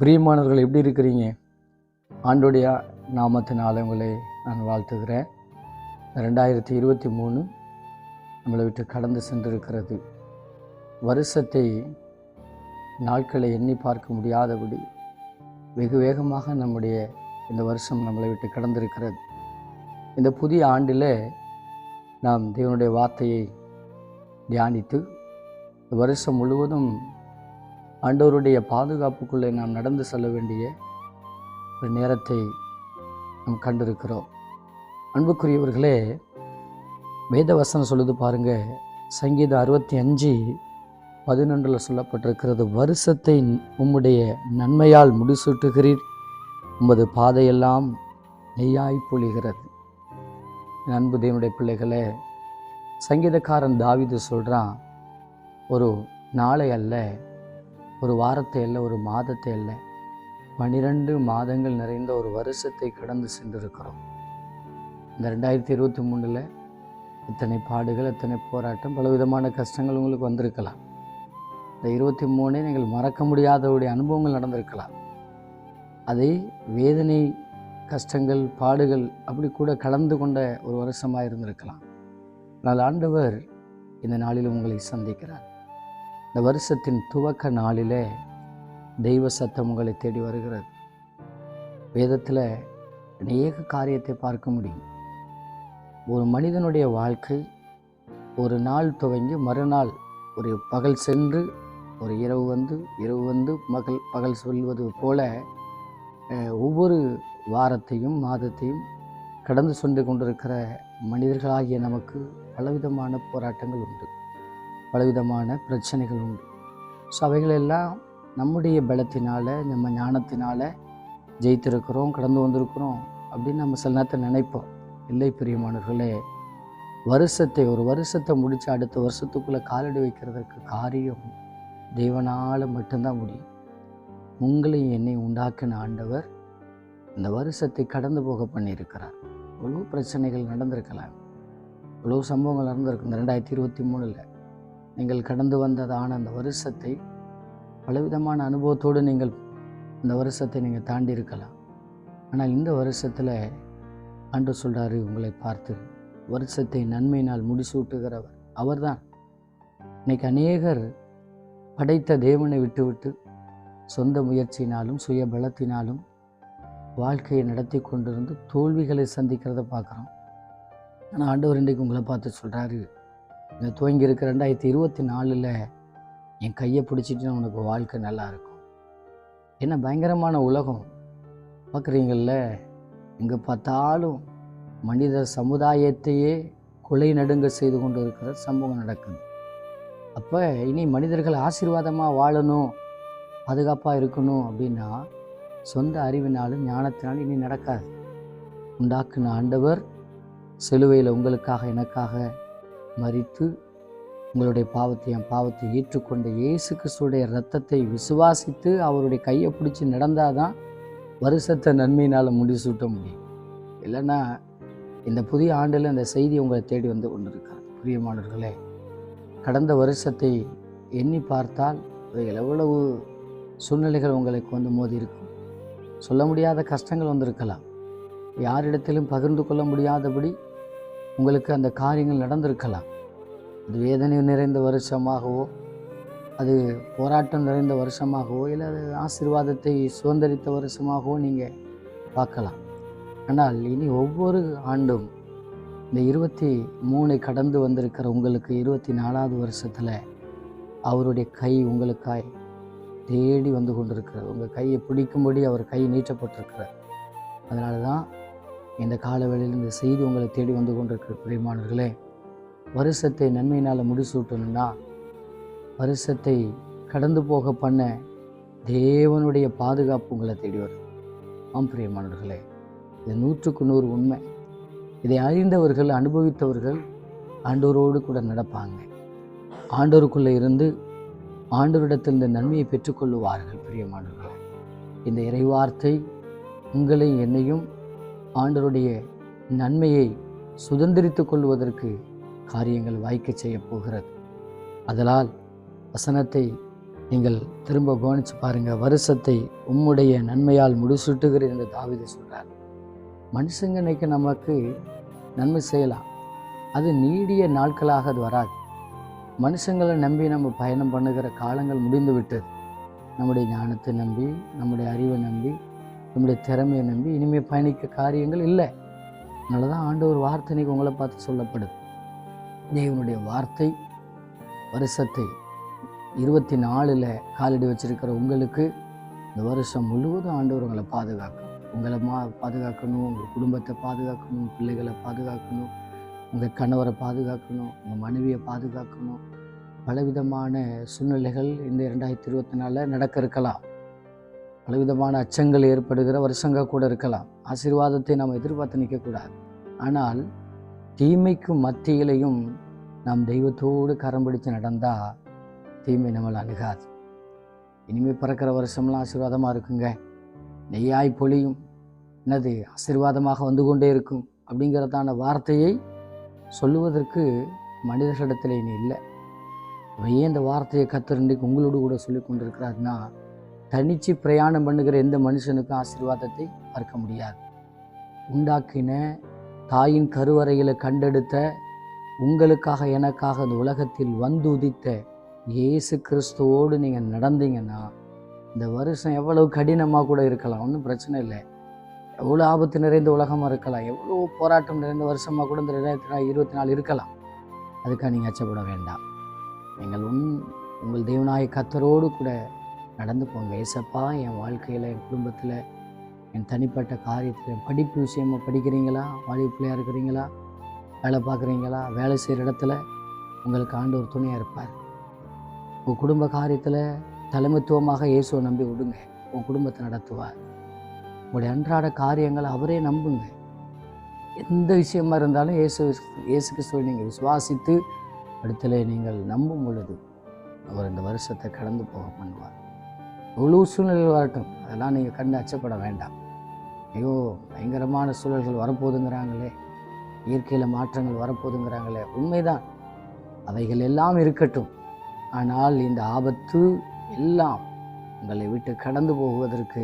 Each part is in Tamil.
பிரியமானவர்கள் எப்படி இருக்கிறீங்க? ஆண்டுடைய நாமத்தினால உங்களை நான் வாழ்த்துகிறேன். ரெண்டாயிரத்தி இருபத்தி மூணு நம்மளை விட்டு கடந்து சென்றிருக்கிறது. வருஷத்தை நாட்களை எண்ணி பார்க்க முடியாதபடி வெகு வேகமாக நம்முடைய இந்த வருஷம் நம்மளை விட்டு கடந்திருக்கிறது. இந்த புதிய ஆண்டில் நாம் தேவனுடைய வார்த்தையை தியானித்து வருஷம் முழுவதும் ஆண்டவருடைய பாதுகாப்புக்குள்ளே நாம் நடந்து செல்ல வேண்டிய ஒரு நேரத்தை நாம் கண்டிருக்கிறோம். அன்புக்குரியவர்களே வேதவசனம் சொல்லுது பாருங்க சங்கீதம் அறுபத்தி அஞ்சு பதினொன்றில் சொல்லப்பட்டிருக்கிறது வருஷத்தை உம்முடைய நன்மையால் முடிசூட்டுகிறீர். உமது பாதையெல்லாம் நெய்யாய் பொழிகிறது. அன்பு தேவனுடைய பிள்ளைகளே சங்கீதக்காரன் தாவிது சொல்கிறான் ஒரு நாளை அல்ல ஒரு வாரத்தை அல்ல ஒரு மாதத்தை அல்ல. பனிரெண்டு மாதங்கள் நிறைந்த ஒரு வருஷத்தை கடந்து சென்றிருக்கிறோம். இந்த ரெண்டாயிரத்தி இருபத்தி மூணில் இத்தனை பாடுகள் இத்தனை போராட்டம் பலவிதமான கஷ்டங்கள் உங்களுக்கு வந்திருக்கலாம். இந்த இருபத்தி மூணை நீங்கள் மறக்க முடியாதவுடைய அனுபவங்கள் நடந்திருக்கலாம். அதை வேதனை கஷ்டங்கள் பாடுகள் அப்படி கூட கலந்து கொண்ட ஒரு வருஷமாக இருந்திருக்கலாம் ஆனால் ஆண்டவர் இந்த நாளில் உங்களை சந்திக்கிறார். இந்த வருஷத்தின் துவக்க நாளிலே தெய்வ சத்தம் உங்களை தேடி வருகிறது. வேதத்தில் அநேக காரியத்தை பார்க்க முடியும். ஒரு மனிதனுடைய வாழ்க்கை ஒரு நாள் துவங்கி மறுநாள் ஒரு பகல் சென்று ஒரு இரவு வந்து இரவு வந்து மகள் பகல் சொல்வது போல ஒவ்வொரு வாரத்தையும் மாதத்தையும் கடந்து சென்று கொண்டிருக்கிற மனிதர்களாகிய நமக்கு பலவிதமான போராட்டங்கள் உண்டு. பலவிதமான பிரச்சனைகள் உண்டு. ஸோ அவைகளெல்லாம் நம்முடைய பலத்தினால் நம்ம ஞானத்தினால் ஜெயித்திருக்கிறோம் கடந்து வந்திருக்கிறோம் அப்படின்னு நம்ம சில நேரத்தில் நினைப்போம். இல்லை பிரியமானவர்களே வருஷத்தை ஒரு வருஷத்தை முடித்து அடுத்த வருஷத்துக்குள்ளே காலடி வைக்கிறதற்கு காரியம் தேவனால் மட்டும்தான் முடியும். உங்களையும் என்னை உண்டாக்கின ஆண்டவர் இந்த வருஷத்தை கடந்து போக பண்ணியிருக்கிறார். இவ்வளோ பிரச்சனைகள் நடந்திருக்கலாம். இவ்வளோ சம்பவங்கள் நடந்திருக்கு. இந்த ரெண்டாயிரத்தி இருபத்தி மூணில். நீங்கள் கடந்து வந்ததான அந்த வருஷத்தை பலவிதமான அனுபவத்தோடு நீங்கள் இந்த வருஷத்தை நீங்கள் தாண்டி இருக்கலாம் ஆனால் இந்த வருஷத்தில் அன்று சொல்கிறாரு உங்களை பார்த்து வருஷத்தை நன்மையினால் முடிசூட்டுகிறவர் அவர்தான். இன்னைக்கு அநேகர் படைத்த தேவனை விட்டுவிட்டு சொந்த முயற்சியினாலும் சுய பலத்தினாலும் வாழ்க்கையை நடத்தி கொண்டிருந்து தோல்விகளை சந்திக்கிறத பார்க்குறோம். ஆனால் ஆண்டவர் இன்றைக்கு உங்களை பார்த்து சொல்கிறாரு இந்த துவங்கி இருக்கிற ரெண்டாயிரத்தி இருபத்தி நாலில் என் கையை பிடிச்சிட்டு உனக்கு வாழ்க்கை நல்லா இருக்கும். என்ன பயங்கரமான உலகம். பார்க்குறீங்கள எங்கே பார்த்தாலும் மனித சமுதாயத்தையே கொலை நடுங்க செய்து கொண்டு இருக்கிற சம்பவம் நடக்குது. அப்போ இனி மனிதர்கள் ஆசீர்வாதமாக வாழணும் பாதுகாப்பாக இருக்கணும் அப்படின்னா சொந்த அறிவினாலும் ஞானத்தினாலும் இனி நடக்காது. உண்டாக்குன ஆண்டவர் சிலுவையில் உங்களுக்காக எனக்காக மறித்து உங்களுடைய பாவத்தை என் பாவத்தை ஏற்றுக்கொண்ட இயேசு கிறிஸ்துடைய ரத்தத்தை விசுவாசித்து அவருடைய கையை பிடிச்சி நடந்தாதான் வருஷத்தை நன்மையினால் முடிசூட்ட முடியும். இல்லைன்னா இந்த புதிய ஆண்டில் இந்த செய்தி உங்களை தேடி வந்து கொண்டிருக்கார் பிரியமானவர்களே கடந்த வருஷத்தை எண்ணி பார்த்தால் எவ்வளவு சூழ்நிலைகள் உங்களுக்கு வந்து மோதி இருக்கும். சொல்ல முடியாத கஷ்டங்கள் வந்திருக்கலாம். யாரிடத்திலும் பகிர்ந்து கொள்ள முடியாதபடி உங்களுக்கு அந்த காரியங்கள் நடந்திருக்கலாம். அது வேதனை நிறைந்த வருஷமாகவோ அது போராட்டம் நிறைந்த வருஷமாகவோ இல்லை அது ஆசீர்வாதத்தை சுதந்திரித்த வருஷமாகவோ நீங்கள் பார்க்கலாம். ஆனால் இனி ஒவ்வொரு ஆண்டும் இந்த இருபத்தி மூணை கடந்து வந்திருக்கிற உங்களுக்கு இருபத்தி நாலாவது வருஷத்தில் அவருடைய கை உங்களுக்காய் தேடி வந்து கொண்டிருக்கிறது. உங்கள் கையை பிடிக்கும்படி அவர் கை நீட்டப்பட்டிருக்கிறார். அதனால தான் இந்த காலவேளையில் இந்த செய்தி உங்களை தேடி வந்து கொண்டிருக்கிற பிரியமானவர்களே வருஷத்தை நன்மையினால் முடிசூட்டணும்னா வருஷத்தை கடந்து போக பண்ண தேவனுடைய பாதுகாப்பு உங்களை தேடி வரும். ஆம் பிரியமானவர்களே இது நூற்றுக்கு நூறு உண்மை. இதை அறிந்தவர்கள் அனுபவித்தவர்கள் ஆண்டோரோடு கூட நடப்பாங்க. ஆண்டோருக்குள்ளே இருந்து ஆண்டோரிடத்தில் இந்த நன்மையை பெற்றுக்கொள்ளுவார்கள் பிரியமானவர்களே. இந்த இறைவார்த்தை உங்களை என்னையும் ஆண்டருடைய நன்மையை சுதந்திரித்து கொள்வதற்கு காரியங்கள் வாய்க்க செய்ய போகிறது. அதனால் வசனத்தை நீங்கள் திரும்ப கவனித்து பாருங்கள் வருஷத்தை உம்முடைய நன்மையால் முடிசூட்டுகிறேன் என்று தாவித சொல்கிறார் மனுஷங்க நினைக்க நமக்கு நன்மை செய்யலாம். அது நீடிய நாட்களாக அது வராது. மனுஷங்களை நம்பி நம்ம பயணம் பண்ணுகிற காலங்கள் முடிந்து விட்டது. நம்முடைய ஞானத்தை நம்பி நம்முடைய அறிவை நம்பி நம்முடைய திறமையை நம்பி இனிமேல் பயணிக்க காரியங்கள் இல்லை. அதனால தான் ஆண்டவர் ஒரு வார்த்தை உங்களை பார்த்து சொல்லப்படுது. தேவனுடைய வார்த்தை வருஷத்தை இருபத்தி நாலில் காலடி வச்சிருக்கிற உங்களுக்கு இந்த வருஷம் முழுவதும் ஆண்டவர் உங்களை பாதுகாக்கணும் உங்களை மா பாதுகாக்கணும் உங்கள் குடும்பத்தை பாதுகாக்கணும் பிள்ளைகளை பாதுகாக்கணும் உங்கள் கணவரை பாதுகாக்கணும் உங்கள் மனைவியை பாதுகாக்கணும். பலவிதமான சூழ்நிலைகள் இந்த இரண்டாயிரத்தி இருபத்தி நாலில் நடக்க இருக்கலாம். பலவிதமான அச்சங்கள் ஏற்படுகிற வருஷங்கள் கூட இருக்கலாம். ஆசீர்வாதத்தை நாம் எதிர்பார்த்து நிற்கக்கூடாது. ஆனால் தீமைக்கும் மத்தியிலையும் நாம் தெய்வத்தோடு கரம் பிடித்து நடந்தால் தீமை நம்மளை அணுகாது. இனிமேல் பிறக்கிற வருஷம்லாம் ஆசீர்வாதமாக இருக்குங்க. நெய்யாய் பொழியும். என்னது ஆசீர்வாதமாக வந்து கொண்டே இருக்கும் அப்படிங்கிறதான வார்த்தையை சொல்லுவதற்கு மனிதர்களிடத்தில் இனி இல்லை. ஏன் இந்த வார்த்தையை கத்தர் உங்களோடு கூட சொல்லி கொண்டிருக்கிறாருன்னா தனிச்சு பிரயாணம் பண்ணுகிற எந்த மனுஷனுக்கும் ஆசீர்வாதத்தை பார்க்க முடியாது. உண்டாக்கின தாயின் கருவறையில் கண்டெடுத்த உங்களுக்காக எனக்காக இந்த உலகத்தில் வந்து உதித்த இயேசு கிறிஸ்துவோடு நீங்கள் நடந்தீங்கன்னா இந்த வருஷம் எவ்வளவு கடினமாக கூட இருக்கலாம். ஒன்றும் பிரச்சனை இல்லை. எவ்வளோ ஆபத்து நிறைந்த உலகமாக இருக்கலாம். எவ்வளோ போராட்டம் நிறைந்த வருஷமாக கூட இந்த ரெண்டாயிரத்தி இருபத்தி நாலு இருக்கலாம். அதுக்காக நீங்கள் அச்சப்பட வேண்டாம். நீங்கள் உன் உங்கள் தேவநாய கத்தரோடு கூட நடந்து போங்க ஏசப்பா என் வாழ்க்கையில் என் குடும்பத்தில் என் தனிப்பட்ட காரியத்தில் படிப்பு விஷயமாக படிக்கிறீங்களா? வாலிப பிள்ளையாக இருக்கிறீங்களா? வேலை பார்க்குறீங்களா? வேலை செய்கிற இடத்துல உங்களுக்கு ஆண்டு ஒரு துணையாக இருப்பார். உங்கள் குடும்ப காரியத்தில் தலைமைத்துவமாக இயேசுவை நம்பி விடுங்க. உன் குடும்பத்தை நடத்துவார். உங்களுடைய அன்றாட காரியங்களை அவரே நம்புங்க. எந்த விஷயமா இருந்தாலும் இயேசு இயேசு கிறிஸ்துவை நீங்கள் விசுவாசித்து இடத்துல நீங்கள் நம்பும் பொழுது அவர் இந்த வருஷத்தை கடந்து போக பண்ணுவார். எவ்வளோ சூழ்நிலைகள் வரட்டும். அதெல்லாம் நீங்கள் கண்டு அச்சப்பட வேண்டாம். ஐயோ பயங்கரமான சூழல்கள் வரப்போகுதுங்கிறாங்களே. இயற்கையில் மாற்றங்கள் வரப்போகுதுங்கிறாங்களே. உண்மைதான். அவைகள் எல்லாம் இருக்கட்டும். ஆனால் இந்த ஆபத்து எல்லாம் உங்களை விட்டு கடந்து போவதற்கு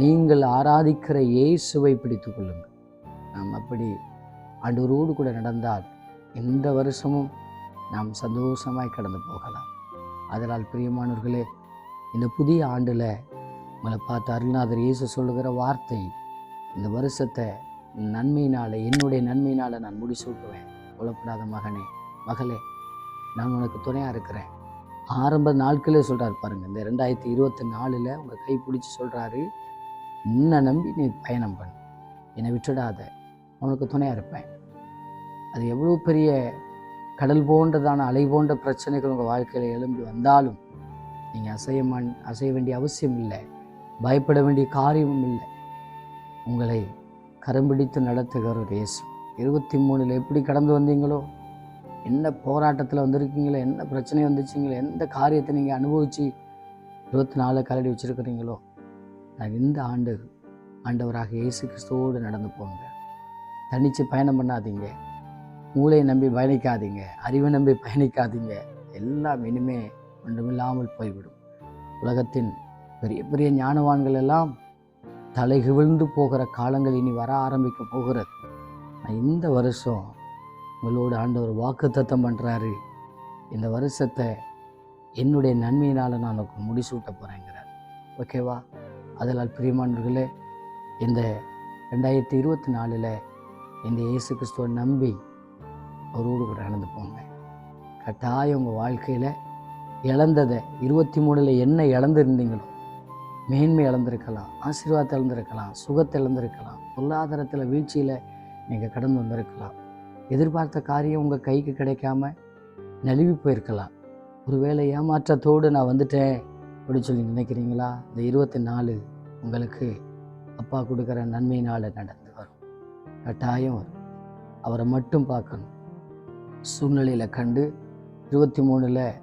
நீங்கள் ஆராதிக்கிற இயேசுவை பிடித்து கொள்ளுங்கள். நாம் அப்படி ஆண்டவரோடு கூட நடந்தால் இந்த வருஷமும் நாம் சந்தோஷமாய் கடந்து போகலாம். அதனால் பிரியமானவர்களே இந்த புதிய ஆண்டில் உங்களை பார்த்து அருள்நாதர் இயேசு சொல்லுகிற வார்த்தை இந்த வருஷத்தை நன்மையினால் என்னுடைய நன்மையினால் நான் முடிசூட்டுவேன். கொல்லப்படாத மகனே மகளே நான் உனக்கு துணையாக இருக்கிறேன். ஆரம்ப நாட்களே சொல்கிறார் பாருங்கள் இந்த ரெண்டாயிரத்தி இருபத்தி நாலில் உங்கள் கை பிடிச்சி சொல்கிறாரு என்னை நம்பி நீ பயணம் பண்ணு. என்னை விட்டுடாத. உனக்கு துணையாக இருப்பேன். அது எவ்வளோ பெரிய கடல் போன்றதான அலை போன்ற பிரச்சனைகள் உங்கள் வாழ்க்கையில் எழும்பி வந்தாலும் நீங்கள் அசைய மண் அசைய வேண்டிய அவசியம் இல்லை. பயப்பட வேண்டிய காரியமும் இல்லை. உங்களை கரம்பிடித்து நடத்துகிற ஒரு இயேசு. இருபத்தி மூணில் எப்படி கடந்து வந்தீங்களோ? என்ன போராட்டத்தில் வந்திருக்கீங்களோ? என்ன பிரச்சனை வந்துச்சிங்களோ? எந்த காரியத்தை நீங்கள் அனுபவித்து இருபத்தி நாலு கரடி வச்சுருக்கிறீங்களோ? நான் இந்த ஆண்டு ஆண்டவராக இயேசு கிறிஸ்துவோடு நடந்து போங்க. தனித்து பயணம் பண்ணாதீங்க. மூளையை நம்பி பயணிக்காதீங்க. அறிவை நம்பி பயணிக்காதீங்க. எல்லாம் இனிமே ஒன்றுமில்லாமல் போய்விடும். உலகத்தின் பெரிய பெரிய ஞானவான்கள் எல்லாம் தலைகிவிழ்ந்து போகிற காலங்கள் இனி வர ஆரம்பிக்க போகிறது. நான் இந்த வருஷம் உங்களோட ஆண்டவர் வாக்கு தத்தம் பண்ணுறாரு இந்த வருஷத்தை என்னுடைய நன்மையினால் நான் உங்களுக்கு முடிசூட்ட போகிறேங்கிறார் ஓகேவா? அதனால் பிரியமானவர்களே இந்த ரெண்டாயிரத்தி இருபத்தி நாலில் இந்த இயேசு கிறிஸ்துவை நம்பி அவரோடு கூட நடந்து போங்க. கட்டாயம் உங்கள் வாழ்க்கையில் இழந்ததை இருபத்தி மூணில் என்ன இழந்திருந்தீங்களோ மேன்மை இழந்திருக்கலாம் ஆசீர்வாதத்தை இழந்திருக்கலாம் சுகத்தை இழந்திருக்கலாம் பொருளாதாரத்தில் வீழ்ச்சியில் நீங்கள் கடந்து வந்திருக்கலாம். எதிர்பார்த்த காரியம் உங்கள் கைக்கு கிடைக்காம நழுவி போயிருக்கலாம். ஒருவேளை ஏமாற்றத்தோடு நான் வந்துட்டேன் அப்படின்னு சொல்லி நினைக்கிறீங்களா? இந்த இருபத்தி நாலு உங்களுக்கு அப்பா கொடுக்குற நன்மையினால் நடந்து வரும். கட்டாயம் வரும். அவரை மட்டும் பார்க்கணும். சூழ்நிலையில் கண்டு இருபத்தி மூணில்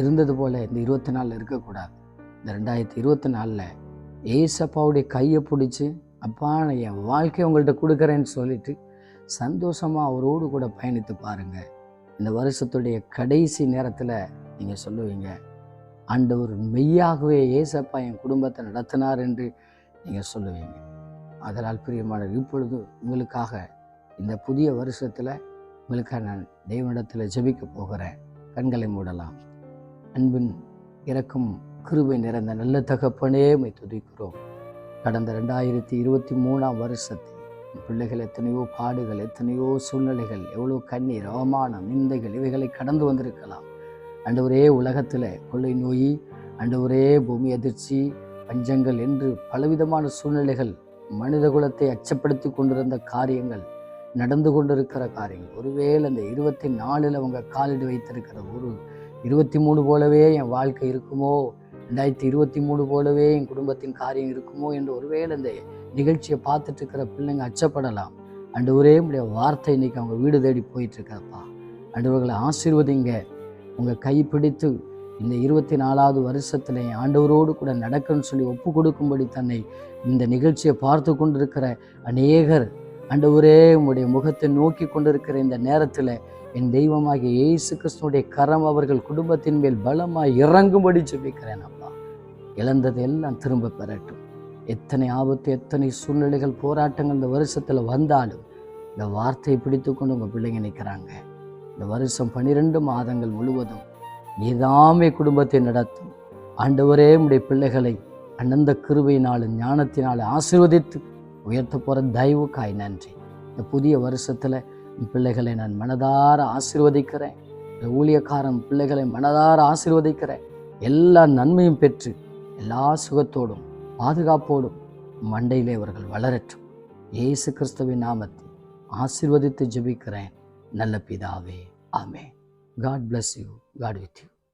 இருந்தது போல் இந்த இருபத்தி நாலில் இருக்கக்கூடாது. இந்த ரெண்டாயிரத்தி இருபத்தி நாலில் ஏசப்பாவுடைய கையை பிடிச்சி அப்பா நான் என் வாழ்க்கையை உங்கள்கிட்ட கொடுக்குறேன்னு சொல்லிட்டு சந்தோஷமாக அவரோடு கூட பயணித்து பாருங்கள் இந்த வருஷத்துடைய கடைசி நேரத்தில் நீங்கள் சொல்லுவீங்க ஆண்டவர் மெய்யாகவே ஏசப்பா என் குடும்பத்தை நடத்தினார் என்று நீங்கள் சொல்லுவீங்க. அதனால் பிரியமானவர் இப்பொழுது உங்களுக்காக இந்த புதிய வருஷத்தில் உங்களுக்காக நான் தெய்வனிடத்தில் ஜெபிக்க போகிறேன். கண்களை மூடலாம். அன்பின் இறக்கும் கிருபை நிறைந்த நல்ல தகப்பனே மை துதிக்கிறோம். கடந்த ரெண்டாயிரத்தி இருபத்தி மூணாம் வருஷத்தில் பிள்ளைகள் எத்தனையோ பாடுகள் எத்தனையோ சூழ்நிலைகள் எவ்வளோ கண்ணீர் அவமானம் நிந்தைகள் இவைகளை கடந்து வந்திருக்கலாம். அண்டவரே உலகத்தில் கொள்ளை நோய் அண்டவரே பூமி அதிர்ச்சி பஞ்சங்கள் என்று பலவிதமான சூழ்நிலைகள் மனித குலத்தை அச்சப்படுத்தி கொண்டிருந்த காரியங்கள் நடந்து கொண்டிருக்கிற காரியங்கள். ஒருவேளை அந்த இருபத்தி நாலில் அவங்க காலிடு வைத்திருக்கிற ஒரு இருபத்தி மூணு போலவே என் வாழ்க்கை இருக்குமோ? ரெண்டாயிரத்தி இருபத்தி மூணு போலவே என் குடும்பத்தின் காரியம் இருக்குமோ? என்று ஒருவேளை இந்த நிகழ்ச்சியை பார்த்துட்டு இருக்கிற பிள்ளைங்க அச்சப்படலாம். அண்டு ஒரே உடைய வார்த்தை இன்னைக்கு அவங்க வீடு தேடி போயிட்டு இருக்கப்பா அண்டவர்களை ஆசீர்வதிங்க. உங்கள் கை பிடித்து இந்த இருபத்தி நாலாவது வருஷத்தில் என் ஆண்டவரோடு கூட நடக்கணும்னு சொல்லி ஒப்பு கொடுக்கும்படி தன்னை இந்த நிகழ்ச்சியை பார்த்து கொண்டிருக்கிற அநேகர். அண்டவரே உங்களுடைய முகத்தை நோக்கி கொண்டிருக்கிற இந்த நேரத்தில் என் தெய்வமாகிய இயேசு கிறிஸ்துனுடைய கரம் அவர்கள் குடும்பத்தின் மேல் பலமாக இறங்கும்படி ஜெபிக்கிறேன் அப்பா. இழந்தது எல்லாம் திரும்ப பெறட்டும். எத்தனை ஆபத்து எத்தனை சூழ்நிலைகள் போராட்டங்கள் இந்த வருஷத்தில் வந்தாலும் இந்த வார்த்தையை பிடித்து கொண்டு உங்கள் பிள்ளைங்க நிற்கிறாங்க இந்த வருஷம் பன்னிரெண்டு மாதங்கள் முழுவதும் நீதாமே குடும்பத்தை நடத்தும். ஆண்டவரே உடைய பிள்ளைகளை அனந்த கிருபையினாலும் ஞானத்தினாலும் ஆசிர்வதித்து உயர்த்த போகிற தயவுக்காய் நன்றி. இந்த புதிய வருஷத்தில் பிள்ளைகளை நான் மனதார ஆசிர்வதிக்கிறேன். இந்த ஊழியக்காரன் பிள்ளைகளை மனதார ஆசிர்வதிக்கிறேன். எல்லா நன்மையும் பெற்று எல்லா சுகத்தோடும் பாதுகாப்போடும் மண்டையிலே அவர்கள் வளரட்டும். இயேசு கிறிஸ்துவின் நாமத்தை ஆசிர்வதித்து ஜெபிக்கிறேன். நல்ல பிதாவே ஆமே God bless you God with you